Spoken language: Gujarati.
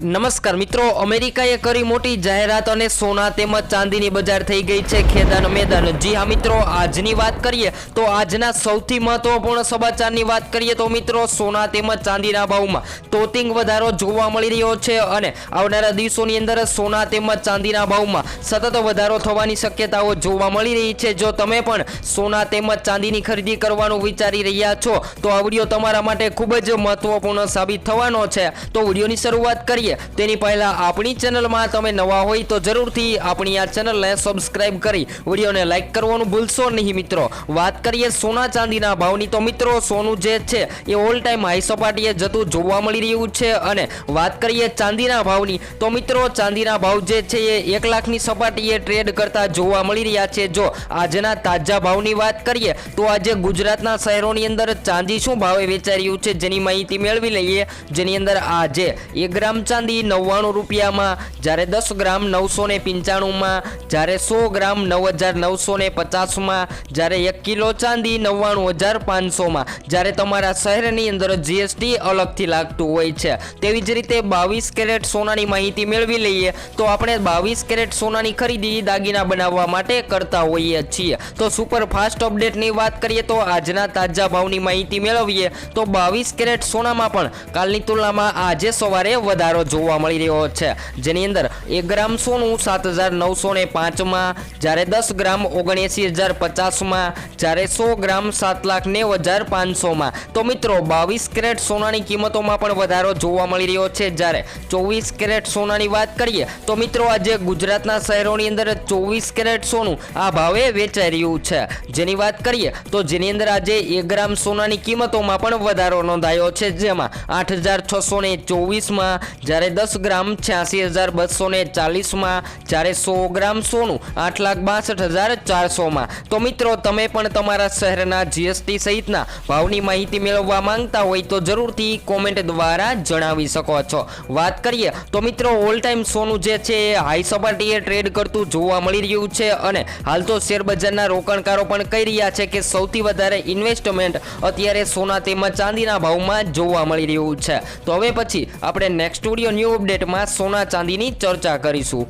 નમસ્કાર મિત્રો, અમેરિકાએ કરી મોટી જાહેરાત અને સોના તેમજ ચાંદીની બજાર થઈ ગઈ છે ખેદાન મેદાન. જી હા મિત્રો, આજની વાત કરીએ તો આજના સૌથી મહત્વપૂર્ણ સમાચારની વાત કરીએ તો મિત્રો, સોના તેમજ ચાંદીના ભાવમાં તોતિંગ વધારો જોવા મળી રહ્યો છે અને આવનારા દિવસોની અંદર સોના તેમજ ચાંદીના ભાવમાં સતત વધારો થવાની શક્યતાઓ જોવા મળી રહી છે. જો તમે પણ સોના તેમજ ચાંદીની ખરીદી કરવાનું વિચારી રહ્યા છો, તો આ વીડિયો તમારા માટે ખૂબ જ મહત્વપૂર્ણ સાબિત થવાનો છે. તો વિડીયોની શરૂઆત કરીએ. તેની પહેલાં આપણી ચેનલમાં તમે નવા હોય તો જરૂરથી આપણી આ ચેનલને સબસ્ક્રાઇબ કરી વિડીયોને લાઇક કરવાનું ભૂલશો નહીં મિત્રો. વાત કરીએ સોના ચાંદીના ભાવની તો મિત્રો, સોનું જે છે એ ઓલ ટાઈમ હાઈ સપાટીએ જતું જોવા મળી રહ્યું છે અને વાત કરીએ ચાંદીના ભાવની તો મિત્રો, ચાંદીના ભાવ જે છે એ એક લાખની સપાટીએ ટ્રેડ કરતા જોવા મળી રહ્યા છે. જો આજના તાજા ભાવની વાત કરીએ તો આજે ગુજરાતના શહેરોની અંદર ચાંદી શું ભાવે વેચાઈ રહ્યું છે જેની માહિતી મેળવી લઈએ. જેની અંદર આજે એક ગ્રામ ચાંદી નવ્વાણું રૂપિયામાં, જ્યારે દસ ગ્રામ નવસો ને પંચાણુંમાં, જ્યારે સો ગ્રામ નવ હજાર નવસો ને પચાસમાં, જ્યારે એક કિલો ચાંદી નવ્વાણું હજાર પાંચસોમાં, જ્યારે તમારા શહેરની અંદર જીએસટી અલગથી લાગતું હોય છે. તેવી જ રીતે બાવીસ કેરેટ સોનાની માહિતી મેળવી લઈએ, તો આપણે બાવીસ કેરેટ સોનાની ખરીદી દાગીના બનાવવા માટે કરતા હોઈએ છીએ. તો સુપર ફાસ્ટ અપડેટની વાત કરીએ તો આજના તાજા ભાવની માહિતી મેળવીએ, તો બાવીસ કેરેટ સોનામાં પણ કાલની તુલનામાં આજે સવારે વધારો જોવા મળી રહ્યો છે. જેની અંદર એક ગ્રામ સોનું સાત હજાર નવસો ને પાંચમાં જ્યારે દસ ગ્રામ ઓગણએંસી હજાર પચાસમાં જ્યારે સો ગ્રામ સાત લાખ નેવ હજાર પાંચસોમાં તો મિત્રો, બાવીસ કેરેટ સોનાની કિંમતોમાં પણ વધારો જોવા મળી રહ્યો છે. જ્યારે ચોવીસ કેરેટ સોનાની વાત કરીએ, તો મિત્રો, આજે ગુજરાતના શહેરોની અંદર ચોવીસ કેરેટ સોનું આ ભાવે વેચાઈ રહ્યું છે. જેની વાત કરીએ, તો જેની અંદર આજે એક ગ્રામ સોનાની કિંમતોમાં પણ વધારો નોંધાયો છે. જેમાં આઠ હજાર છસો ને ચોવીસમાં જ્યારે દસ ગ્રામ છ્યાસી હજાર બસો ને ચાલીસમાં, જ્યારે સો ગ્રામ સોનું, આઠ લાખ બાસઠ હજાર ચારસોમાં. તો મિત્રો, તમે પણ તમારા શહેરના જીએસટી સહિતના ભાવની માહિતી મેળવવા માંગતા હોય તો જરૂરથી કોમેન્ટ દ્વારા જણાવી શકો છો. વાત કરીએ તો મિત્રો ઓલ ટાઈમ સોનું જે છે, એ હાઈ સપાટીએ ટ્રેડ કરતું જોવા મળી રહ્યું છે અને હાલ તો શેરબજારના રોકાણકારો પણ કહી રહ્યા છે કે સૌથી વધારે ઇન્વેસ્ટમેન્ટ અત્યારે સોના તેમજ ચાંદીના ભાવમાં જોવા મળી રહ્યું છે. તો હવે પછી આપણે નેક્સ્ટ વીડિયો ન્યૂ અપડેટમાં સોના ચાંદીની ચર્ચા કરીશું.